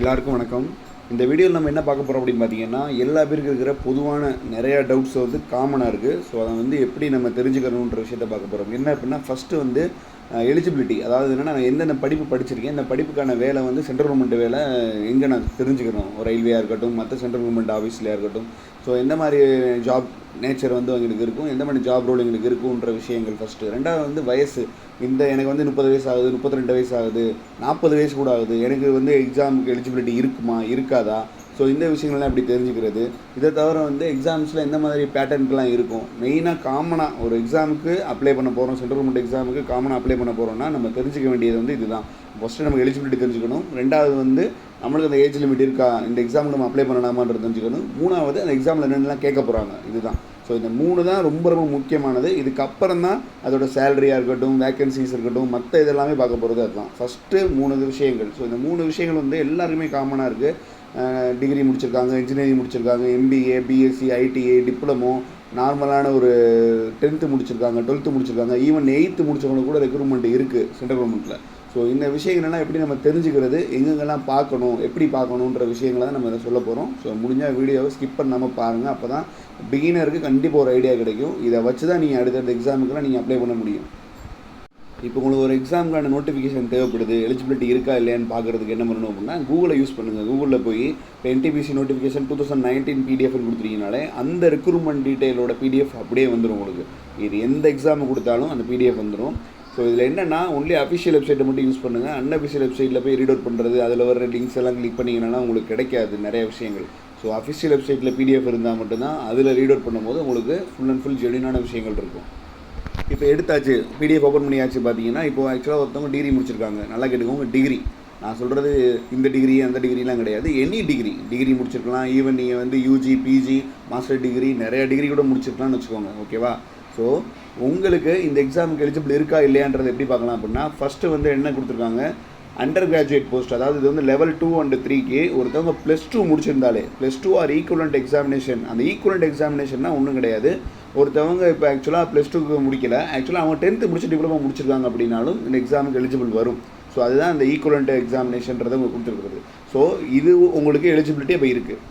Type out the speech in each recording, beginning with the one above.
எல்லாருக்கும் வணக்கம். இந்த வீடியோவில் நம்ம என்ன பார்க்க போகிறோம் அப்படின்னு பார்த்தீங்கன்னா எல்லா பேருக்கு இருக்கிற பொதுவான நிறையா டவுட்ஸ் வந்து காமனாக இருக்குது ஸோ அதை வந்து எப்படி நம்ம தெரிஞ்சுக்கணுன்ற விஷயத்தை பார்க்க போகிறோம் என்ன அப்படின்னா ஃபஸ்ட்டு வந்து எலிஜிபிலிட்டி அதாவது என்னென்னா நான் எந்தெந்த படிப்பு படிச்சிருக்கேன் இந்த படிப்புக்கான வேலை வந்து சென்ட்ரல் கவர்மெண்ட் வேலை எங்கே நான் தெரிஞ்சுக்கணும்? ரயில்வேயாக இருக்கட்டும் மற்ற சென்ட்ரல் கவர்மெண்ட் ஆஃபீஸ்லையாக இருக்கட்டும். ஸோ எந்த மாதிரி ஜாப் நேச்சர் வந்து அவங்களுக்கு இருக்கும். எந்த மாதிரி ஜாப் ரோல் எங்களுக்கு இருக்குன்ற விஷயங்கள் ஃபஸ்ட்டு ரெண்டாவது வந்து வயசு. இந்த எனக்கு வந்து முப்பது வயசு ஆகுது முப்பத்தி ரெண்டு வயசு ஆகுது நாற்பது வயசு கூட ஆகுது. எனக்கு வந்து எக்ஸாமுக்கு எலிஜிபிலிட்டி இருக்குமா இருக்காதா? ஸோ இந்த விஷயங்கள்லாம் எப்படி தெரிஞ்சுக்கிறது? இதை தவிர வந்து எக்ஸாம்ஸில் எந்த மாதிரி பேட்டர்ன்கெலாம் இருக்கும்? மெயினாக காமனாக ஒரு எக்ஸாமுக்கு அப்ளை பண்ண போகிறோம் சென்ட்ரல் கவர்மெண்ட் எக்ஸாமுக்கு காமனாக அப்ளை பண்ண போகிறோம்னா நம்ம தெரிஞ்சுக்க வேண்டியது வந்து இதுதான். ஃபஸ்ட்டு நமக்கு எலிஜிபிலிட்டி தெரிஞ்சுக்கணும். ரெண்டாவது வந்து நம்மளுக்கு அந்த ஏஜ் லிமிட் இருக்கா? இந்த எக்ஸாமுக்கு நம்ம அப்ளை பண்ணலாமான்றது தெரிஞ்சுக்கணும். மூணாவது அந்த எக்ஸாமில் என்னென்னலாம் கேட்க போகிறாங்க இதுதான். ஸோ இந்த மூணு தான் ரொம்ப ரொம்ப முக்கியமானது. இதுக்கப்புறம் தான் அதோட சேலரியாக இருக்கட்டும் வேக்கன்சிஸ் இருக்கட்டும் மற்ற இதெல்லாமே பார்க்க போகிறது அதுதான். ஃபஸ்ட்டு மூணு விஷயங்கள். ஸோ இந்த மூணு விஷயங்கள் வந்து எல்லாருக்குமே காமனாக இருக்குது டிகிரி முடிச்சிருக்காங்க இன்ஜினியரிங் முடிச்சிருக்காங்க எம்பிஏ பிஎஸ்சி ஐடிஏ டிப்ளமோ நார்மலான ஒரு டென்த்து முடிச்சிருக்காங்க டுவெல்த்து முடிச்சிருக்காங்க ஈவன் எயித்து முடிச்சவங்களுக்கு கூட ரெக்ரூட்மெண்ட் இருக்குது சென்ட்ரல் கவர்மெண்ட்டில் ஸோ இந்த விஷயங்கள்லாம் எப்படி நம்ம தெரிஞ்சுக்கிறது எங்கெங்கெல்லாம் பார்க்கணும் எப்படி பார்க்கணுன்ற விஷயங்களை தான் நம்ம இதை சொல்ல போகிறோம் ஸோ முடிஞ்சால் வீடியோவை ஸ்கிப் பண்ணாமல் பாருங்கள் அப்போ தான் பிகினருக்கு கண்டிப்பாக ஒரு ஐடியா கிடைக்கும். இதை வச்சு தான் நீங்கள் அடுத்தடுத்த எக்ஸாமுக்குலாம் நீங்கள் அப்ளை பண்ண முடியும். இப்போ உங்களுக்கு ஒரு எக்ஸாமுக்கான நோட்டிஃபிகேஷன் தேவைப்படுது எலிஜிபிலிட்டி இருக்கா இல்லையான்னு பார்க்குறதுக்கு என்ன பண்ணணும் அப்படின்னா கூகுளை யூஸ் பண்ணுங்கள் கூகுளில் போய் இப்போ NTPC notification two thousand nineteen பிடிஎஃப்னு கொடுத்துட்டீங்கனாலே அந்த ரெக்ரூட்மெண்ட் டீட்டெயிலோட பிடிஎஃப் அப்படியே வந்துடும் உங்களுக்கு. இது எந்த எக்ஸாம் கொடுத்தாலும் அந்த பிடிஎஃப் வந்துடும் ஸோ இதில் என்னென்னா ஒன்லி அஃபிஷியல் வெப்சைட்டை மட்டும் யூஸ் பண்ணுங்கள் அன்அஃபிஷியல் வெப்சைட்டில் போய் ரீட் அவுட் பண்ணுறது அதில் வர லிங்க்ஸ் எல்லாம் கிளிக் பண்ணிங்கன்னா உங்களுக்கு கிடைக்காது நிறைய விஷயங்கள். ஸோ அஃபிஷியல் வெப்சைட்டில் பிடிஎஃப் இருந்தால் மட்டும்தான் அதில் ரீட் அவுட் பண்ணும்போது உங்களுக்கு ஃபுல் அண்ட் ஃபுல் ஜெனியூனான விஷயங்கள் இருக்கும். இப்போ எடுத்தாச்சு பிடிஎஃப் ஓப்பன் பண்ணியாச்சு பார்த்தீங்கன்னா இப்போ ஆக்சுவலாக ஒருத்தவங்க டிகிரி முடிச்சிருக்காங்க. நல்லா கேட்டுக்கோங்க டிகிரி நான் சொல்கிறது இந்த டிகிரி அந்த டிகிரிலாம் கிடையாது. எனி டிகிரி டிகிரி முடிச்சிருக்கலாம். ஈவன் நீங்கள் வந்து யூஜி பிஜி மாஸ்டர் டிகிரி நிறைய டிகிரி கூட முடிச்சிருக்கலாம்னு வச்சுக்கோங்க. ஓகேவா ஸோ உங்களுக்கு இந்த எக்ஸாமுக்கு எலிஜிபிள் இருக்கா இல்லையான்றதை எப்படி பார்க்கலாம் அப்படின்னா ஃபஸ்ட்டு வந்து என்ன கொடுத்துருக்காங்க? அண்டர் கிராஜுவேட் போஸ்ட் அதாவது இது வந்து லெவல் டூ அண்ட் த்ரீக்கு ஒருத்தவங்க plus two முடிச்சிருந்தாலே plus two or equivalent examination அந்த ஈக்குவலண்ட் எக்ஸாமினேஷன்னா ஒன்றும் கிடையாது. ஒருத்தவங்க இப்போ ஆக்சுவலாக ப்ளஸ் டூக்கு முடிக்கல. ஆக்சுவலாக அவங்க டென்த்து முடிச்சு டிப்ளமோ முடிச்சிருக்காங்க அப்படின்னாலும் இந்த எக்ஸாமுக்கு எலிஜிபிள் வரும். ஸோ அதுதான் அந்த ஈக்குவலண்ட் எக்ஸாமினேஷன்றதை உங்களுக்கு கொடுத்துருக்குறது. ஸோ இது உங்களுக்கு எலிஜிபிலிட்டி இப்போ இருக்குது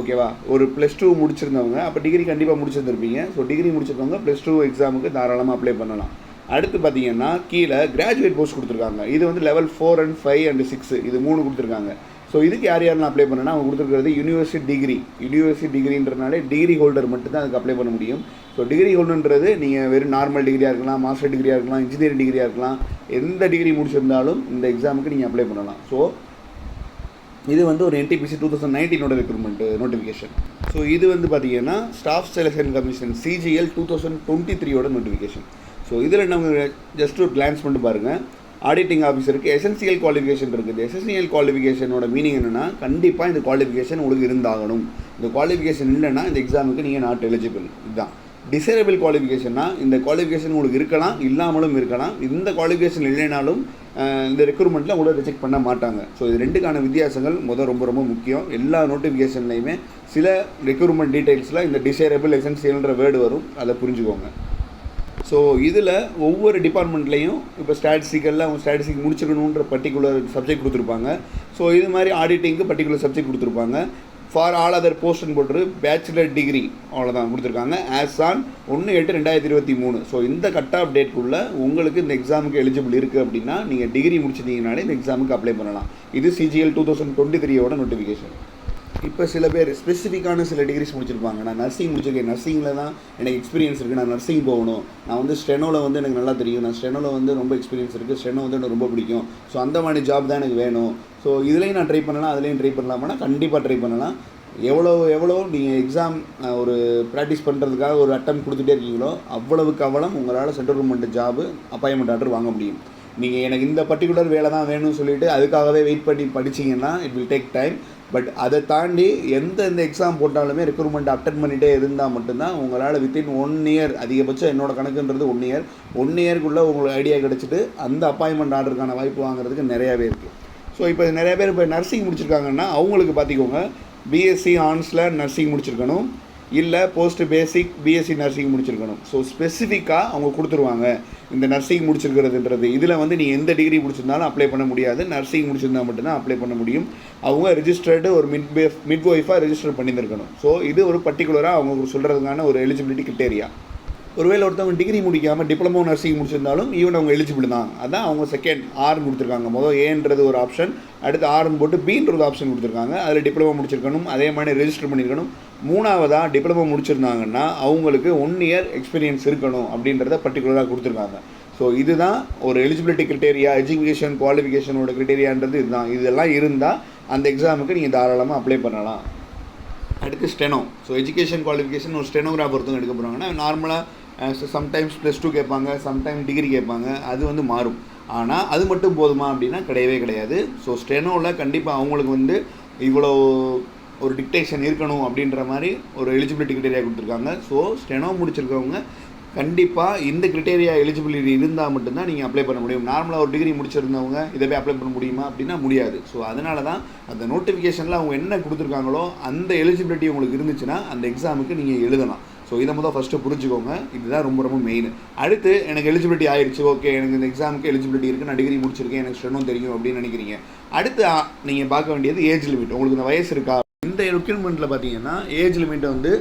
ஓகேவா? ஒரு ப்ளஸ் டூ முடிச்சிருந்தவங்க அப்போ டிகிரி கண்டிப்பாக முடிச்சிருந்துருப்பீங்க. ஸோ டிகிரி முடிச்சிருந்தவங்க ப்ளஸ் டூ எக்ஸாமுக்கு தாராளமாக அப்ளை பண்ணலாம். அடுத்து பார்த்தீங்கன்னா கீழே கிராஜுவேட் போஸ்ட் கொடுத்துருக்காங்க. இது வந்து level four and five and six இது மூணு கொடுத்துருக்காங்க. ஸோ இதுக்கு யார் யாரெல்லாம் அப்ளை பண்ணனா அவங்க கொடுத்துருக்கிறது யூனிவர்சிட்டி டிகிரி யூனிவர்சிட்டி டிகிரின்றனாலே டிகிரி ஹோல்டர் மட்டும் தான் அதுக்கு அப்ளை பண்ண முடியும். ஸோ டிகிரி ஹோல்டர்ன்றது நீங்கள் வெறும் நார்மல் டிகிரியாக இருக்கலாம் மாஸ்டர் டிகிரியாக இருக்கலாம் இன்ஜினியரிங் டிகிரியாக இருக்கலாம் எந்த டிகிரி முடிச்சிருந்தாலும் இந்த எக்ஸாமுக்கு நீங்கள் அப்ளை பண்ணலாம். ஸோ இது வந்து ஒரு என்டிபிசி டூ தௌசண்ட் நைன்டீனோட ரெக்ரூட்மெண்ட் நோட்டிஃபிகேஷன் ஸோ இது வந்து பார்த்தீங்கன்னா staff selection commission CGL two thousand twenty த்ரீயோட நோட்டிஃபிகேஷன் ஸோ இதில் நம்ம ஜஸ்ட் ஒரு கிளான்ஸ் பண்ணிட்டு பாருங்கள் ஆடிட்டிங் ஆஃபீஸருக்கு எசென்சியல் குவாலிஃபிகேஷன் இருக்குது. எசென்சியல் குவாலிஃபிகேஷனோட மீனிங் என்னென்னா கண்டிப்பாக இந்த குவாலிஃபிகேஷன் உங்களுக்கு இருந்தாகணும். இந்த குவாலிஃபிகேஷன் இல்லைன்னா இந்த எக்ஸாமுக்கு நீங்கள் நாட் எலிஜிபிள் இதுதான். டிசேரபிள் குவாலிஃபிகேஷன்னா இந்த குவாலிஃபிகேஷன் உங்களுக்கு இருக்கலாம் இல்லாமலும் இருக்கலாம். இந்த குவாலிஃபிகேஷன் இல்லைனாலும் இந்த ரெக்ரூட்மெண்ட்டில் உங்களை ரிஜெக்ட் பண்ண மாட்டாங்க. ஸோ இது ரெண்டுக்கான வித்தியாசங்கள் முதல் ரொம்ப ரொம்ப முக்கியம். எல்லா நோட்டிஃபிகேஷன்லையுமே சில ரெக்ரூட்மெண்ட் டீட்டெயில்ஸில் இந்த டிசைரபிள் எசென்சியல்ன்ற வேர்டு வரும். அதை புரிஞ்சுக்கோங்க. ஸோ இதில் ஒவ்வொரு டிபார்ட்மெண்ட்லேயும் இப்போ ஸ்டாட்டிஸ்டிக்கெல்லாம் அவங்க ஸ்டாட்டிஸ்டிக் முடிச்சிருக்கணுன்ற பர்டிகுலர் சப்ஜெக்ட் கொடுத்துருப்பாங்க. ஸோ இது மாதிரி ஆடிட்டிங்க்கு பர்டிகுலர் சப்ஜெக்ட் கொடுத்துருப்பாங்க. ஃபார் ஆல் அதர் போஸ்ட்னு போட்டு பேச்சுலர் டிகிரி அவ்வளோதான் கொடுத்துருக்காங்க. ஆஸ் ஆன் ஒன்று எட்டு ரெண்டாயிரத்தி இருபத்தி மூணு. ஸோ இந்த கட் ஆஃப் டேட்குள்ளே உங்களுக்கு இந்த எக்ஸாமுக்கு எலிஜிபிள் இருக்குது அப்படின்னா நீங்கள் டிகிரி முடிச்சிட்டீங்கனாலே இந்த எக்ஸாமுக்கு அப்ளை பண்ணலாம். இது சிஜிஎல் டூ தௌசண்ட் டுவெண்ட்டி த்ரீயோட நோட்டிஃபிகேஷன் இப்போ சில பேர் ஸ்பெசிஃபிக்கான சில டிகிரிஸ் முடிச்சிருப்பாங்க. நான் நர்சிங் முடிச்சிருக்கேன். நர்சிங்கில் தான் எனக்கு எக்ஸ்பீரியன்ஸ் இருக்குது நான் நர்சிங் போகணும். நான் வந்து ஸ்டெனோவில் வந்து எனக்கு நல்லா தெரியும். நான் ஸ்டெனோவில் வந்து ரொம்ப எக்ஸ்பீரியன்ஸ் இருக்குது ஸ்டெனோ வந்து எனக்கு ரொம்ப பிடிக்கும். ஸோ அந்த மாதிரி ஜாப் தான் எனக்கு வேணும். ஸோ இதுலேயும் நான் ட்ரை பண்ணலாம் அதுலேயும் ட்ரை பண்ணலாம்னா கண்டிப்பாக ட்ரை பண்ணலாம். எவ்வளோ எவ்வளோ நீங்கள் எக்ஸாம் ஒரு ப்ராக்டிஸ் பண்ணுறதுக்காக ஒரு அட்டம் கொடுத்துட்டே இருக்கீங்களோ அவ்வளவுக்கு அவ்வளோ உங்களால் central government job appointment order வாங்க முடியும். நீங்கள் எனக்கு இந்த பர்டிகுலர் வேலை தான் வேணும்னு சொல்லிட்டு அதுக்காகவே வெயிட் பண்ணி படிச்சிங்கன்னா it will take time but அதை தாண்டி எந்த எந்த எக்ஸாம் போட்டாலுமே ரெக்ரூட்மெண்ட் அட்டன் பண்ணிகிட்டே இருந்தால் மட்டும்தான் உங்களால் வித்தின் ஒன் இயர் அதிகபட்சம் என்னோடய கணக்குன்றது ஒன் இயர் ஒன் இயர்க்குள்ளே உங்களுக்கு ஐடியா கிடச்சிட்டு அந்த அப்பாயின்மெண்ட் ஆர்டருக்கான வாய்ப்பு வாங்குறதுக்கு நிறையாவே இருக்குது ஸோ இப்போ நிறைய பேர் இப்போ நர்சிங் முடிச்சிருக்காங்கன்னா அவங்களுக்கு பார்த்திக்கோங்க. பிஎஸ்சி ஆன்ஸில் நர்சிங் முடிச்சிருக்கணும். இல்லை போஸ்ட் பேசிக் பிஎஸ்சி நர்சிங் முடிச்சிருக்கணும். ஸோ ஸ்பெசிஃபிக்காக அவங்க கொடுத்துருவாங்க. இந்த நர்சிங் முடிச்சிருக்கிறதுன்றது. இதில் வந்து நீ எந்த டிகிரி முடிச்சிருந்தாலும் அப்ளை பண்ண முடியாது. நர்சிங் முடிச்சிருந்தா மட்டும்தான் அப்ளை பண்ண முடியும். அவங்க ரிஜிஸ்டர்டு ஒரு மிட் பே மிட் ஒய்ஃபாக ரிஜிஸ்டர் பண்ணியிருக்கணும் ஸோ இது ஒரு பர்டிகுலராக அவங்க சொல்கிறதுக்கான ஒரு எலிஜிபிலிட்டி கிட்டேரியா ஒருவேளை ஒருத்தவங்க டிகிரி முடிக்காமல் டிப்ளமோ நர்சிங் முடிச்சிருந்தாலும் ஈவன் அவங்க எலிஜிபிள் தான். அதான் அவங்க செகண்ட் ஆர்னு கொடுத்துருக்காங்க மொதல் ஏன்றது ஒரு ஆப்ஷன் அடுத்து ஆர்னு போட்டு பீன்ற ஒரு ஆப்ஷன் கொடுத்துருக்காங்க. அதில் டிப்ளமோ முடிச்சிருக்கணும். அதே மாதிரி ரெஜிஸ்டர் பண்ணியிருக்கணும் மூணாவதாக டிப்ளமோ முடிச்சிருந்தாங்கன்னா அவங்களுக்கு ஒன் இயர் எக்ஸ்பீரியன்ஸ் இருக்கணும் அப்படின்றத பர்டிகுலராக கொடுத்துருக்காங்க. ஸோ இதுதான் ஒரு எலிஜிபிலிட்டி கிரிட்டேரியா எஜுகேஷன் குவாலிஃபிகேஷனோட கிரிட்டேரியான்றது இதுதான். இதெல்லாம் இருந்தால் அந்த எக்ஸாமுக்கு நீங்கள் தாராளமாக அப்ளை பண்ணலாம். அடுத்து ஸ்டெனோ ஸோ எஜுகேஷன் குவாலிஃபிகேஷன் ஒரு ஸ்டெனோகிராஃபர் ஒருத்தவங்க எடுக்க போகிறாங்கன்னா நார்மலாக சம்டைம்ஸ் ப்ளஸ் டூ கேட்பாங்க சம்டைம் டிகிரி கேட்பாங்க அது வந்து மாறும். ஆனால் அது மட்டும் போதுமா அப்படின்னா கிடையவே கிடையாது. ஸோ ஸ்டெனோவில் கண்டிப்பாக அவங்களுக்கு வந்து இவ்வளோ ஒரு டிக்டேஷன் இருக்கணும் அப்படின்ற மாதிரி ஒரு எலிஜிபிலிட்டி கிரிட்டேரியா கொடுத்துருக்காங்க. ஸோ ஸ்டெனோ முடிச்சிருக்கவங்க கண்டிப்பாக இந்த கிரிட்டேரியா எலிஜிபிலிட்டி இருந்தால் மட்டும்தான் நீங்கள் அப்ளை பண்ண முடியும். நார்மலாக ஒரு டிகிரி முடிச்சிருந்தவங்க இதை போய் அப்ளை பண்ண முடியுமா அப்படின்னா முடியாது. ஸோ அதனால தான் அந்த நோட்டிஃபிகேஷனில் அவங்க என்ன கொடுத்துருக்காங்களோ அந்த எலிஜிபிலிட்டி உங்களுக்கு இருந்துச்சுன்னா அந்த எக்ஸாமுக்கு நீங்கள் எழுதலாம். ஸோ இதை முதல் ஃபஸ்ட்டு புரிஞ்சுக்கோங்க. இதுதான் ரொம்ப ரொம்ப மெயின் அடுத்து எனக்கு எலிஜிபிலிட்டி ஆயிடுச்சு ஓகே எனக்கு இந்த எக்ஸாமுக்கு எலிஜிபிலிட்டி இருக்குது நான் டிகிரி முடிச்சிருக்கேன். எனக்கு ஸ்ட்ரென்னும் தெரியும் அப்படின்னு நினைக்கிறீங்க. அடுத்து நீங்கள் பார்க்க வேண்டியது ஏஜ் லிமிட் உங்களுக்கு இந்த வயசு இருக்கா? இந்த ரெக்யூர்மெண்ட்டில் பார்த்தீங்கன்னா ஏஜ் லிமிட் வந்து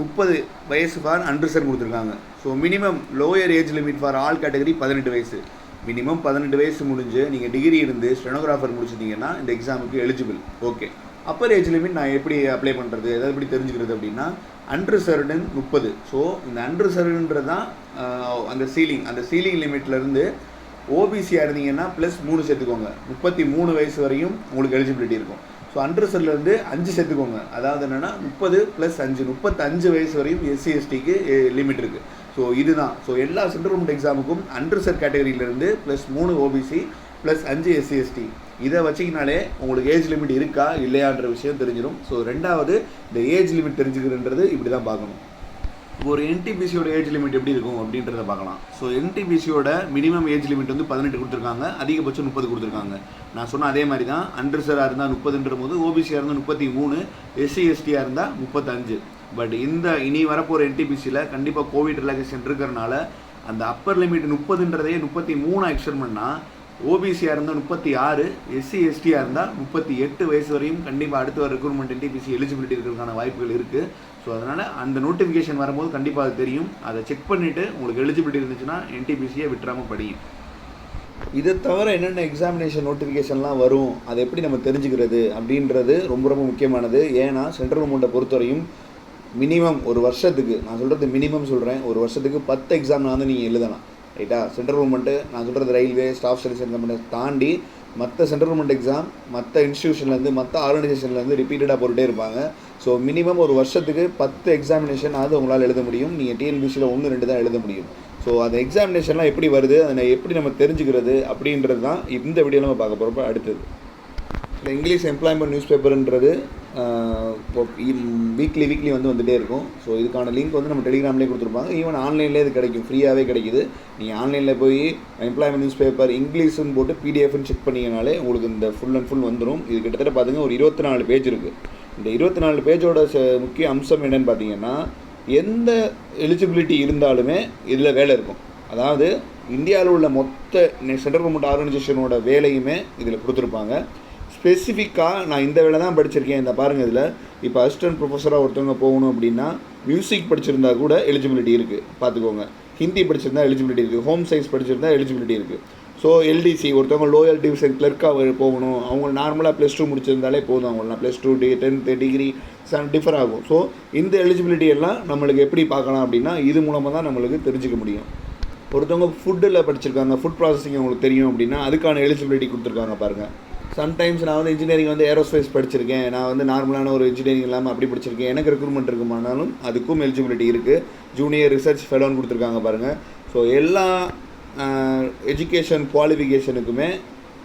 முப்பது வயசு ஃபார் அண்டர்சர் கொடுத்துருக்காங்க. So minimum lower age limit for all category பதினெட்டு வயசு. மினிமம் பதினெட்டு வயசு முடிஞ்சு நீங்கள் டிகிரி இருந்து ஸ்டெனோகிராஃபர் முடிச்சிட்டிங்கன்னா இந்த எக்ஸாமுக்கு eligible okay upper age limit நான் எப்படி அப்ளை பண்ணுறது எதாவது எப்படி தெரிஞ்சுக்கிறது அப்படின்னா அன்ரிசர்வ்டுன்னு முப்பது. ஸோ இந்த அன்ரிசர்வ்டுன்றது தான் அந்த சீலிங் அந்த சீலிங் லிமிட்லேருந்து ஓபிசியாக இருந்தீங்கன்னா ப்ளஸ் மூணு சேர்த்துக்கோங்க. முப்பத்தி மூணு வயசு வரையும் உங்களுக்கு எலிஜிபிலிட்டி இருக்கும். ஸோ அண்டர்சர்லேருந்து அஞ்சு சேர்த்துக்கோங்க. அதாவது என்னென்னா முப்பது ப்ளஸ் அஞ்சு. முப்பத்தஞ்சு வயசு வரையும் எஸ்சி எஸ்டிக்கு லிமிட் இருக்குது ஸோ இதுதான். ஸோ எல்லா சென்ட்ரல் கவர்மெண்ட் எக்ஸாமுக்கும் அண்டர்சர் கேட்டகரியிலேருந்து ப்ளஸ் மூணு ஓபிசி ப்ளஸ் அஞ்சு எஸ்சிஎஸ்டி இதை வச்சிங்கனாலே உங்களுக்கு ஏஜ் லிமிட் இருக்கா இல்லையான்ற விஷயம் தெரிஞ்சிடும் ஸோ ரெண்டாவது இந்த ஏஜ் லிமிட் தெரிஞ்சுக்கிறன்றது இப்படி தான் பார்க்கணும். ஒரு என்டிபிசியோட ஏஜ் லிமிட் எப்படி இருக்கும் அப்படின்றத பார்க்கலாம். ஸோ என்டிபிசியோட மினிமம் ஏஜ் லிமிட் வந்து பதினெட்டு கொடுத்துருக்காங்க அதிகபட்சம் முப்பது கொடுத்துருக்காங்க. நான் சொன்ன அதே மாதிரி தான் அண்டர்சராக இருந்தால் முப்பதுன்ற போது ஓபிசியாக இருந்தால் முப்பத்தி மூணு எஸ்சி எஸ்டியாக இருந்தால் முப்பத்தஞ்சு. பட் இந்த இனி வரப்போகிற என்டிபிசியில் கண்டிப்பாக கோவிட் ரிலாக்ஸேஷன் இருக்கிறனால அந்த அப்பர் லிமிட் முப்பதுன்றதையே முப்பத்தி மூணாக எக்ஸ்டெண்ட் பண்ணால் ஓபிசியாக இருந்தால் முப்பத்தி ஆறு எஸ்சி எஸ்டியாக இருந்தால் முப்பத்தி எட்டு வயசு வரையும் கண்டிப்பாக அடுத்த வர ரெக்ரூட்மெண்ட் என்டிபிசி எலிஜிபிலிட்டி இருக்கிறதுக்கான வாய்ப்புகள் இருக்குது ஸோ அதனால் அந்த நோட்டிஃபிகேஷன் வரும்போது கண்டிப்பாக அது தெரியும். அதை செக் பண்ணிவிட்டு உங்களுக்கு எலிஜிபிலிட்டி இருந்துச்சுன்னா என்டிபிசியை விட்டுறாமல் படியும் இதை தவிர என்னென்ன எக்ஸாமினேஷன் நோட்டிஃபிகேஷன்லாம் வரும் அதை எப்படி நம்ம தெரிஞ்சுக்கிறது அப்படின்றது ரொம்ப ரொம்ப முக்கியமானது. ஏன்னா சென்ட்ரல் கவர்மெண்ட்டை பொறுத்தவரையும் மினிமம் ஒரு வருஷத்துக்கு நான் சொல்கிறது மினிமம் சொல்கிறேன் ஒரு வருஷத்துக்கு பத்து எக்ஸாம் வந்து நீங்கள் எழுதலாம். ரைட்டா சென்ட்ரல் கவர்மெண்ட்டு நான் சொல்கிறது ரயில்வே ஸ்டாஃப் செலெக்ஷன் கம்பெனி தாண்டி மற்ற சென்ட்ரல் கவர்மெண்ட் எக்ஸாம் மற்ற இன்ஸ்டியூஷன்லேருந்து மற்ற ஆர்கனைசேஷன்லேருந்து ரிப்பீட்டடாக போட்டுகிட்டே இருப்பாங்க. ஸோ மினிமம் ஒரு வருஷத்துக்கு பத்து எக்ஸாமினேஷன் அது உங்களால் எழுத முடியும். நீங்கள் டிஎன்பிசியில் ஒன்று ரெண்டு தான் எழுத முடியும். ஸோ அந்த எக்ஸாமினேஷன்லாம் எப்படி வருது அதை எப்படி நம்ம தெரிஞ்சுக்கிறது அப்படின்றது தான் இந்த வீடியோவில் நம்ம பார்க்க போகிறப்ப அடுத்தது. இந்த இங்கிலீஷ் எம்ப்ளாய்மெண்ட் நியூஸ் பேப்பர்ன்றது வீக்லி வீக்லி வந்து வந்துகிட்டே இருக்கும். ஸோ இதுக்கான லிங்க் வந்து நம்ம டெலிகிராம்லேயே கொடுத்துருப்பாங்க. ஈவன் ஆன்லைன்லேயே இது கிடைக்கும். ஃப்ரீயாகவே கிடைக்குது. நீங்கள் ஆன்லைனில் போய் எம்ப்ளாய்மெண்ட் நியூஸ் பேப்பர் இங்கிலீஷ்னு போட்டு பிடிஎஃப்னு செக் பண்ணிங்கனாலே உங்களுக்கு இந்த ஃபுல் அண்ட் ஃபுல் வந்துடும் இது கிட்டத்தட்ட பார்த்துங்க ஒரு இருபத்தி நாலு பேஜ் இருக்குது இந்த இருபத்தி நாலு பேஜோட ச- முக்கிய அம்சம் என்னன்னு பார்த்தீங்கன்னா எந்த எலிஜிபிலிட்டி இருந்தாலுமே இதில் வேலை இருக்கும். அதாவது இந்தியாவில் உள்ள மொத்த சென்ட்ரல் கவர்மெண்ட் ஆர்கனைசேஷனோட வேலையுமே இதில் கொடுத்துருப்பாங்க. ஸ்பெசிஃபிக்காக நான் இந்த வேலை தான் படிச்சிருக்கேன். இந்த பாருங்கள் இதில். இப்போ அசிஸ்டன்ட் ப்ரொஃபஸராக ஒருத்தவங்க போகணும் அப்படின்னா மியூசிக் படிச்சிருந்தா கூட எலிஜிபிலிட்டி இருக்குது பார்த்துக்கோங்க ஹிந்தி படிச்சிருந்தா எலிஜிபிலிட்டி இருக்குது ஹோம் சயின்ஸ் படிச்சிருந்தா எலிஜிபிலிட்டி இருக்குது ஸோ எல்டிசி ஒருத்தவங்க லோயல் டிவிஷன் கிளர்க்காக போகணும். அவங்க நார்மலாக ப்ளஸ் டூ முடிச்சிருந்தாலே போதும் அவங்களாம் plus two D tenth degree differ ஆகும். ஸோ இந்த எலிஜிபிலிட்டி எல்லாம் நம்மளுக்கு எப்படி பார்க்கலாம் அப்படின்னா இது மூலமாக தான் நம்மளுக்கு தெரிஞ்சுக்க முடியும். ஒருத்தவங்க ஃபுட்டில் படிச்சிருக்காங்க. ஃபுட் ப்ராசஸிங் அவங்களுக்கு தெரியும் அப்படின்னா அதுக்கான எலிஜிபிலிட்டி கொடுத்துருக்காங்க பாருங்கள் சம்டைம்ஸ் நான் வந்து இன்ஜினியரிங் வந்து ஏரோஸ்பேஸ் படிச்சிருக்கேன். நான் வந்து நார்மலான ஒரு இன்ஜினியரிங் இல்லாமல் அப்படி படிச்சிருக்கேன். எனக்கு ரெக்ரூட்மெண்ட் இருக்குமானாலும் அதுக்கும் எலிஜிபிலிட்டி இருக்குது ஜூனியர் ரிசர்ச் ஃபெலோன்னு கொடுத்துருக்காங்க பாருங்கள் ஸோ எல்லா எஜுகேஷன் குவாலிஃபிகேஷனுக்குமே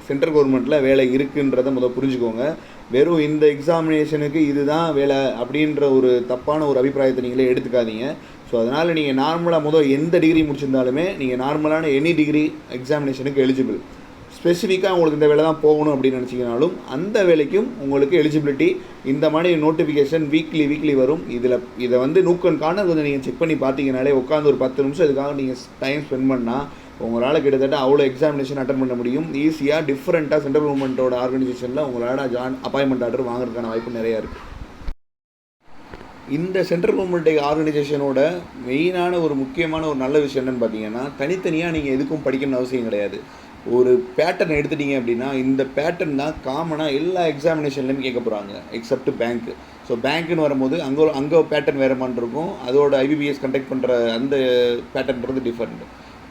சென்ட்ரல் கவர்மெண்ட்டில் வேலை இருக்குன்றதை முதல் புரிஞ்சுக்கோங்க. வெறும் இந்த எக்ஸாமினேஷனுக்கு இதுதான் வேலை அப்படின்ற ஒரு தப்பான ஒரு அபிப்பிராயத்தை நீங்களே எடுத்துக்காதீங்க. ஸோ அதனால் நீங்கள் நார்மலாக முதல் எந்த டிகிரி முடிச்சிருந்தாலுமே நீங்கள் நார்மலான எனி டிகிரி எக்ஸாமினேஷனுக்கு எலிஜிபிள் ஸ்பெசிஃபிக்காக உங்களுக்கு இந்த வேலை தான் போகணும் அப்படின்னு நினச்சிங்கனாலும் அந்த வேலைக்கும் உங்களுக்கு எலிஜிபிலிட்டி இந்த மாதிரி நோட்டிஃபிகேஷன் வீக்லி வீக்லி வரும். இதில் இதை வந்து நூக்கன் கார்னர் கொஞ்சம் நீங்கள் செக் பண்ணி பார்த்தீங்கனாலே உட்காந்து ஒரு பத்து நிமிஷம் இதுக்காக நீங்கள் டைம் ஸ்பெண்ட் பண்ணால் உங்களால் கிட்டத்தட்ட அவ்வளோ எக்ஸாமினேஷன் அட்டன் பண்ண முடியும். ஈஸியாக டிஃப்ரெண்ட்டாக சென்ட்ரல் கவர்மெண்ட்டோட ஆர்கனைசேஷனில் உங்களால் ஜாயின் அப்பாயின்மெண்ட் ஆர்டர் வாங்குறதுக்கான வாய்ப்பு நிறையா இருக்குது இந்த சென்ட்ரல் கவர்மெண்ட் ஆர்கனைசேஷனோட மெயினான ஒரு முக்கியமான ஒரு நல்ல விஷயம் என்னென்னு பார்த்தீங்கன்னா தனித்தனியாக நீங்கள் எதுக்கும் படிக்கணும்னு அவசியம் கிடையாது. ஒரு பேட்டர்ன் எடுத்துட்டீங்க அப்படின்னா இந்த பேட்டர்ன் தான் காமனாக எல்லா எக்ஸாமினேஷன்லையும் கேட்க போகிறாங்க எக்ஸப்ட் பேங்க் ஸோ பேங்க்குன்னு வரும்போது அங்கே அங்கே பேட்டர்ன் வேறு மாதிரி இருக்கும். அதோட ஐபிபிஎஸ் கண்டக்ட் பண்ணுற அந்த பேட்டர்ன்றது டிஃப்ரெண்ட்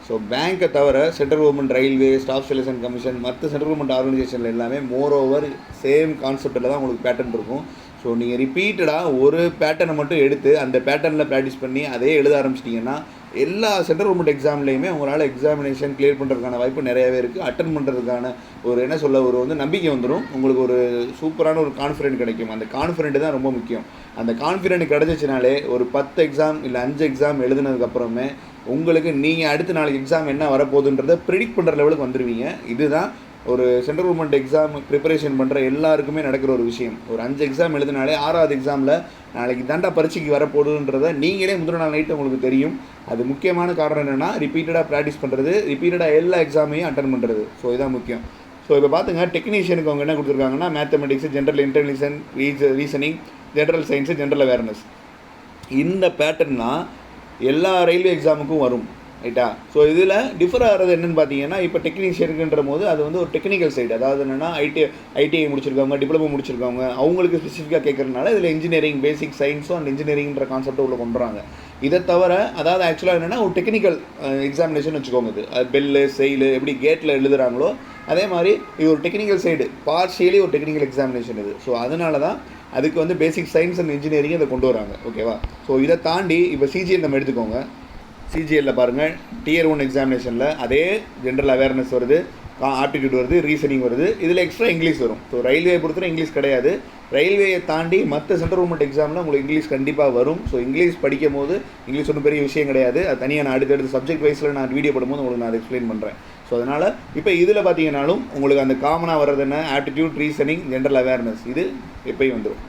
ஸோ பேங்க்கை தவிர central government railway staff selection commission மற்ற சென்ட்ரல் கவர்மெண்ட் ஆர்கனைசேஷனில் எல்லாமே மோர் ஓவர் சேம் கான்செப்டில் தான் உங்களுக்கு பேட்டர்ன் இருக்கும். ஸோ நீங்கள் ரிப்பீட்டடாக ஒரு பேட்டர்னை மட்டும் எடுத்து அந்த பேட்டர்னில் ப்ராக்டிஸ் பண்ணி அதே எழுத ஆரம்பிச்சிட்டிங்கன்னா எல்லா சென்ட்ரல் கவர்மெண்ட் எக்ஸாம்லேயுமே உங்களால் எக்ஸாமினேஷன் கிளியர் பண்ணுறதுக்கான வாய்ப்பு நிறையவே இருக்குது அட்டன் பண்ணுறதுக்கான ஒரு என்ன சொல்ல ஒரு வந்து நம்பிக்கை வந்துடும் உங்களுக்கு ஒரு சூப்பரான ஒரு கான்ஃபிடென்ட் கிடைக்கும். அந்த கான்ஃபிடென்ட் தான் ரொம்ப முக்கியம். அந்த கான்ஃபிடென்ட் கிடச்சிச்சினாலே ஒரு பத்து எக்ஸாம் இல்லை அஞ்சு எக்ஸாம் எழுதுனதுக்கப்புறமே உங்களுக்கு நீங்கள் அடுத்த நாளைக்கு எக்ஸாம் என்ன வரப்போகுதுன்றதை ப்ரிடிக்ட் பண்ணுற லெவலுக்கு வந்துடுவீங்க இதுதான் ஒரு சென்ட்ரல் கவர்மெண்ட் எக்ஸாம் ப்ரிப்பரேஷன் பண்ணுற எல்லாருக்குமே நடக்கிற ஒரு விஷயம். ஒரு அஞ்சு எக்ஸாம் எழுதினாலே ஆறாவது எக்ஸாமில் நாளைக்கு தாண்டா பரீட்சைக்கு வரப்போகுதுன்றத நீங்களே முதல் நாள் நைட்டு உங்களுக்கு தெரியும். அது முக்கியமான காரணம் என்னென்னா ரிப்பீட்டடாக ப்ராக்டிஸ் பண்ணுறது ரிப்பீட்டடாக எல்லா எக்ஸாமையும் அட்டன் பண்ணுறது ஸோ இதான் முக்கியம். ஸோ இப்போ பார்த்துங்க டெக்னீஷியனுக்கு அவங்க என்ன கொடுத்துருக்காங்கன்னா mathematics general intelligence ரீச reasoning general science general awareness இந்த பேட்டர்ன்னா எல்லா ரயில்வே எக்ஸாமுக்கும் வரும். ரைட்டா ஸோ இதில் டிஃபர் ஆகிறது என்னென்னு பார்த்தீங்கன்னா இப்போ டெக்னீஷியனுக்குன்ற போது அது வந்து ஒரு டெக்னிக்கல் சைடு அதாவது என்னென்னா ஐடி ஐடிஐ முடிச்சிருக்கவங்க டிப்ளமோ முடிச்சிருக்கவங்க அவங்களுக்கு ஸ்பெசிஃபிக்காக கேட்குறதுனால இதில் இன்ஜினியரிங் பேசிக் சயின்ஸும் அண்ட் இன்ஜினியரிங்ன்ற கான்செப்டும் உள்ள கொண்டு வராங்க. இதை தவிர அதாவது ஆக்சுவலாக என்னென்னா ஒரு டெக்னிக்கல் எக்ஸாமினேஷன் வச்சுக்கோங்க இது. அது பெல்லு செயலு எப்படி கேட்டில் எழுதுகிறாங்களோ அதே மாதிரி இது ஒரு டெக்னிக்கல் சைடு பார்ஷியலி ஒரு டெக்னிக்கல் எக்ஸாமினேஷன் இது. ஸோ அதனால தான் அதுக்கு வந்து பேசிக் சயின்ஸ் அண்ட் இன்ஜினியரிங் இதை கொண்டு வராங்க. ஓகேவா ஸோ இதை தாண்டி இப்போ சிஜிஎல் நம்ம எடுத்துக்கோங்க. சிஜிஎல்ல பாருங்கள் டியர் ஒன் எக்ஸாமினேஷனில் அதே ஜென்ரல் அவேர்னஸ் வருது ஆப்டிடியூட் வருது ரீசனிங் வருது. இதில் எக்ஸ்ட்ரா இங்கிலீஷ் வரும். ஸோ ரயில்வே பொறுத்தவரை இங்கிலீஷ் கிடையாது. ரயில்வேயை தாண்டி மற்ற சென்ட்ரல் கவர்மெண்ட் எக்ஸாமில் உங்களுக்கு இங்கிலீஷ் கண்டிப்பாக வரும். ஸோ இங்கிலீஷ் படிக்கும் போது இங்கிலீஷ் ஒன்றும் பெரிய விஷயம் கிடையாது. அது தனியாக நான் அடுத்தடுத்து சப்ஜெக்ட் வைஸில் நான் வீடியோ போடும்போது உங்களுக்கு நான் அதை எக்ஸ்பிளைன் பண்ணுறேன் ஸோ அதனால் இப்போ இதில் பார்த்தீங்கன்னாலும் உங்களுக்கு அந்த காமனாக வர்றது என்ன? ஆப்டிடியூட் ரீசனிங் ஜென்ரல் அவேர்னஸ் இது எப்பயும் வந்துடும்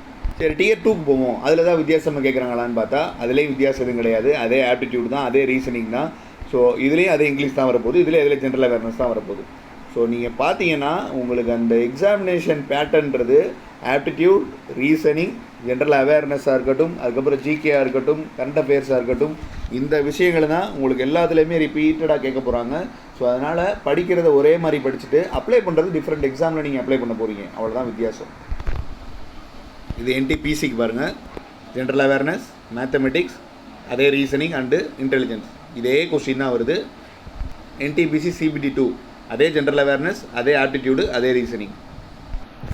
சரி டியர் டூக்கு போவோம். அதில் தான் வித்தியாசமாக கேட்குறாங்களான்னு பார்த்தா அதுலேயும் வித்தியாசம் எதுவும் கிடையாது. அதே ஆப்டிடியூட் தான் அதே ரீசனிங் தான். ஸோ இதுலேயும் அதே இங்கிலீஷ் தான் வரப்போகுது இதில் இதில் ஜென்ரல் அவேர்னஸ் தான் வரப்போகுது. ஸோ நீங்கள் பார்த்தீங்கன்னா உங்களுக்கு அந்த எக்ஸாமினேஷன் பேட்டர்ன்றது ஆப்டிடியூட் ரீசனிங் ஜென்ரல் அவேர்னஸாக இருக்கட்டும் அதுக்கப்புறம் ஜிகேயாக இருக்கட்டும் கரண்ட் அஃபேர்ஸாக இருக்கட்டும் இந்த விஷயங்கள் தான் உங்களுக்கு எல்லாத்துலேயுமே ரிப்பீட்டடாக கேட்க போகிறாங்க ஸோ அதனால் படிக்கிறத ஒரே மாதிரி படிச்சுட்டு அப்ளை பண்ணுறது டிஃப்ரெண்ட் எக்ஸாமில் நீங்கள் அப்ளை பண்ண போகிறீங்க அவ்வளோதான் வித்தியாசம். இது என்டிபிசிக்கு பாருங்கள் ஜென்ரல் அவேர்னஸ் மேத்தமெட்டிக்ஸ் அதே ரீசனிங் அண்டு இன்டெலிஜென்ஸ் இதே கொஸ்டின் தான் வருது. என்டிபிசி சிபிடி டூ அதே ஜென்ரல் அவேர்னஸ் அதே ஆப்டிடியூடு அதே ரீசனிங்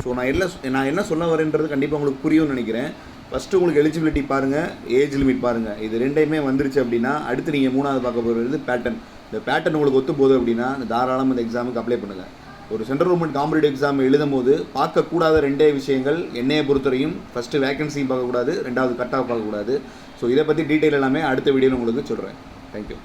ஸோ நான் என்ன நான் என்ன சொல்ல வரேன்றது கண்டிப்பாக உங்களுக்கு புரியும்னு நினைக்கிறேன். ஃபஸ்ட்டு உங்களுக்கு எலிஜிபிலிட்டி பாருங்கள் ஏஜ் லிமிட் பாருங்கள் இது ரெண்டையுமே வந்துருச்சு அப்படின்னா அடுத்து நீங்கள் மூணாவது பார்க்க போகிறது பேட்டர்ன் இந்த பேட்டர்ன் உங்களுக்கு ஒத்து போகுது அப்படின்னா தாராளமாக இந்த எக்ஸாமுக்கு அப்ளை பண்ணுங்கள் ஒரு சென்ட்ரல் கவர்மெண்ட் காம்படிட்டிவ் எக்ஸாம் எழுதும் போது பார்க்கக்கூடாத ரெண்டே விஷயங்கள் என்னையை பொறுத்தவரையும் ஃபஸ்ட்டு வேகன்சியும் பார்க்கக்கூடாது ரெண்டாவது கட் ஆஃப் பார்க்கக்கூடாது ஸோ இதை பற்றி டீட்டெயில் எல்லாமே அடுத்த வீடியோவில் உங்களுக்கு சொல்கிறேன் தேங்க்யூ